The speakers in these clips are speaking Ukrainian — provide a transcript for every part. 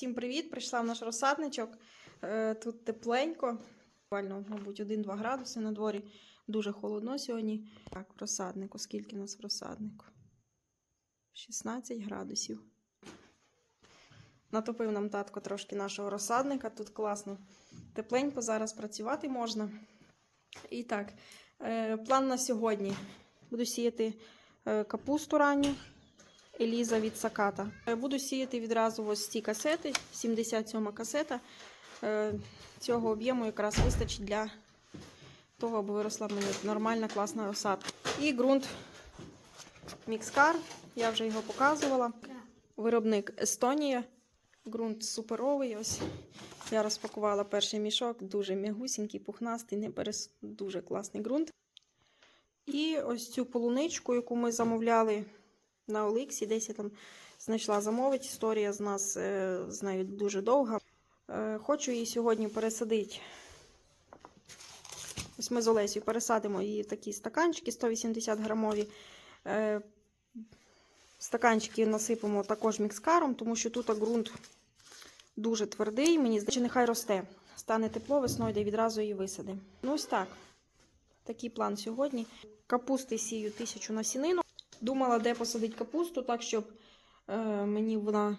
Всім привіт! Прийшла в наш розсадничок. Е, Тут тепленько. Буквально, мабуть, 1-2 градуси на дворі. Дуже холодно сьогодні. Так, в розсаднику. Скільки нас в розсаднику? 16 градусів. Натопив нам татко трошки нашого розсадника. Тут класно тепленько, зараз працювати можна. І так, е, план на сьогодні. Буду сіяти е, капусту ранню. Еліза від Саката. Е, Буду сіяти відразу ось ці касети, 77 касета. Е, Цього об'єму якраз вистачить для того, аби виросла в мене нормальна класна розсадка. І ґрунт Мікскар, я вже його показувала. Виробник Естонія. Ґрунт суперовий. Ось я розпакувала перший мішок, дуже м'ягусінький, пухнастий, не дуже класний ґрунт. І ось цю полуничку, яку ми замовляли на Оликсі, десь я там знайшла замовить. Історія з нас е, з нею дуже довга. Е, Хочу її сьогодні пересадити. Ось ми з Олесю пересадимо її в такі стаканчики 180 грамові. Е, Стаканчики насипемо також мікскаром, тому що тут ґрунт дуже твердий. Мені здається, нехай росте. Стане тепло весною, де відразу її висадимо. Ну ось так. Такий план сьогодні. Капусти сію тисячу насінину. Думала, де посадити капусту, так щоб е, мені вона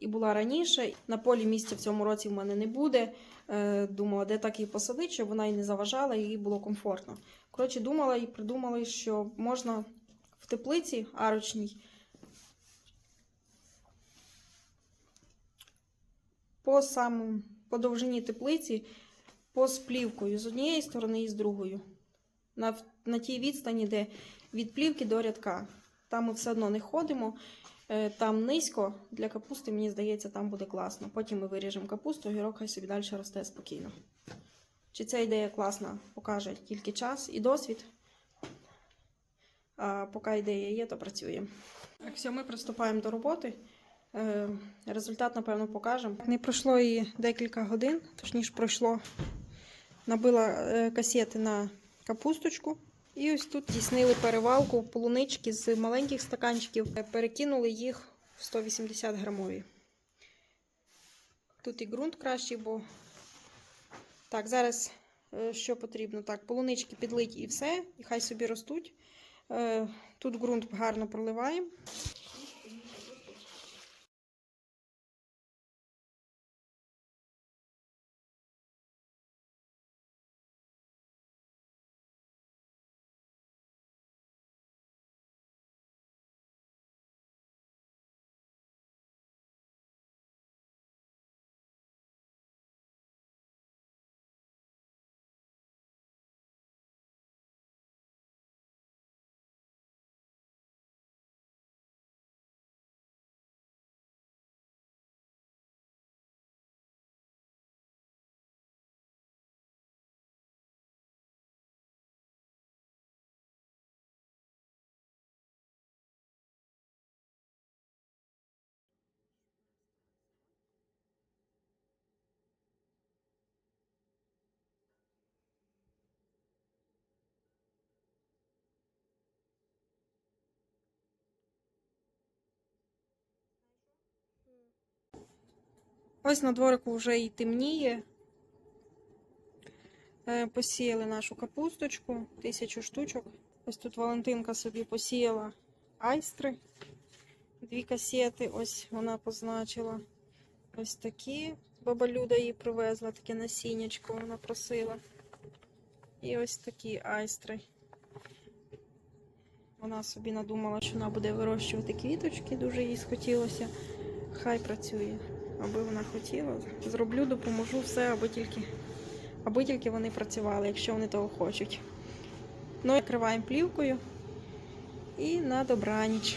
і була раніше. На полі місця в цьому році в мене не буде. Е, думала, де так її посадити, щоб вона і не заважала, і їй було комфортно. Коротше, думала і придумала, що можна в теплиці арочній по самому по довжині теплиці по сплівкою з однієї сторони і з другою. На, на тій відстані, де від плівки до рядка. Там ми все одно не ходимо. Е, Там низько для капусти, мені здається, там буде класно. Потім ми виріжемо капусту, гірок хай собі далі росте спокійно. Чи ця ідея класна, покаже тільки час і досвід. А поки ідея є, то працюємо. Так, все, ми приступаємо до роботи. Е, Результат, напевно, покажемо. Не пройшло і декілька годин, точніше пройшло. Набила е, касети на капусточку. І ось тут здійснили перевалку полунички з маленьких стаканчиків, перекинули їх в 180 грамові. Тут і ґрунт кращий, бо так, зараз е, що потрібно? Так, полунички підлить і все, і хай собі ростуть. Е, Тут ґрунт гарно проливаємо. Ось на дворику вже і темніє. Е, Посіяли нашу капусточку, тисячу штучок. Ось тут Валентинка собі посіяла айстри. Дві касети, ось вона позначила. Ось такі. Баба Люда їй привезла, таке насіннячко вона просила. І ось такі айстри. Вона собі надумала, що вона буде вирощувати квіточки, дуже їй схотілося. Хай працює аби вона хотіла. Зроблю, допоможу все, аби тільки, аби тільки вони працювали, якщо вони того хочуть. Ну, накриваємо плівкою і на добраніч.